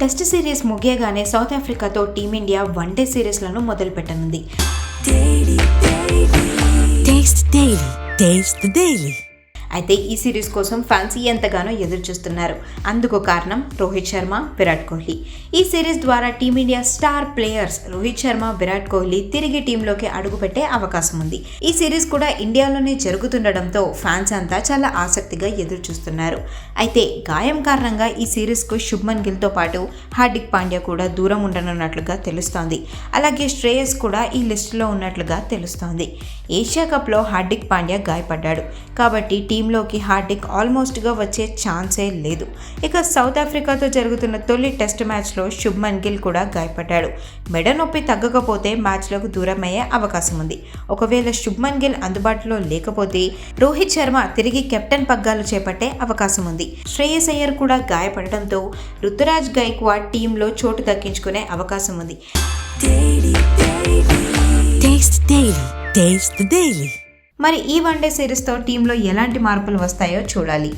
Test series ముగియగానే south ఆఫ్రికాతో team India one day సిరీస్లను మొదలుపెట్టనుంది. అయితే ఈ సిరీస్ కోసం ఫ్యాన్స్ ఎంతగానో ఎదురు చూస్తున్నారు అందుకు కారణం రోహిత్ శర్మ విరాట్ కోహ్లీ. ఈ సిరీస్ ద్వారా team India star players Rohit Sharma Virat Kohli తిరిగి టీంలోకి అడుగుపెట్టే అవకాశం ఉంది. ఈ సిరీస్ కూడా ఇండియాలోనే జరుగుతుండడంతో ఫ్యాన్స్ అంతా చాలా ఆసక్తిగా ఎదురు చూస్తున్నారు అయితే గాయం కారణంగా ఈ సిరీస్కు శుభ్మన్ గిల్తో పాటు హార్దిక్ పాండ్యా కూడా దూరం ఉండనున్నట్లుగా తెలుస్తోంది. అలాగే శ్రేయస్ కూడా ఈ లిస్టులో ఉన్నట్లుగా తెలుస్తోంది. ఏషియా కప్లో హార్దిక్ పాండ్యా గాయపడ్డాడు. కాబట్టి టీంలోకి హార్దిక్ ఆల్మోస్ట్గా వచ్చే ఛాన్సే లేదు. ఇక సౌత్ ఆఫ్రికాతో జరుగుతున్న తొలి టెస్ట్ మ్యాచ్లో శుభ్మన్ గిల్ కూడా గాయపడ్డాడు. మెడ నొప్పి తగ్గకపోతే మ్యాచ్లోకి దూరమయ్యే అవకాశం ఉంది. ఒకవేళ శుభ్మన్ గిల్ అందుబాటులో లేకపోతే రోహిత్ శర్మ తిరిగి కెప్టెన్ పగ్గాలు చేపట్టే అవకాశం ఉంది. శ్రేయస్ అయ్యర్ కూడా గాయపడడంతో రుతురాజ్ గైక్వాడ్ టీంలో చోటు దక్కించుకునే అవకాశం ఉంది. మరి ఈ వన్డే సిరీస్తో టీంలో ఎలాంటి మార్పులు వస్తాయో చూడాలి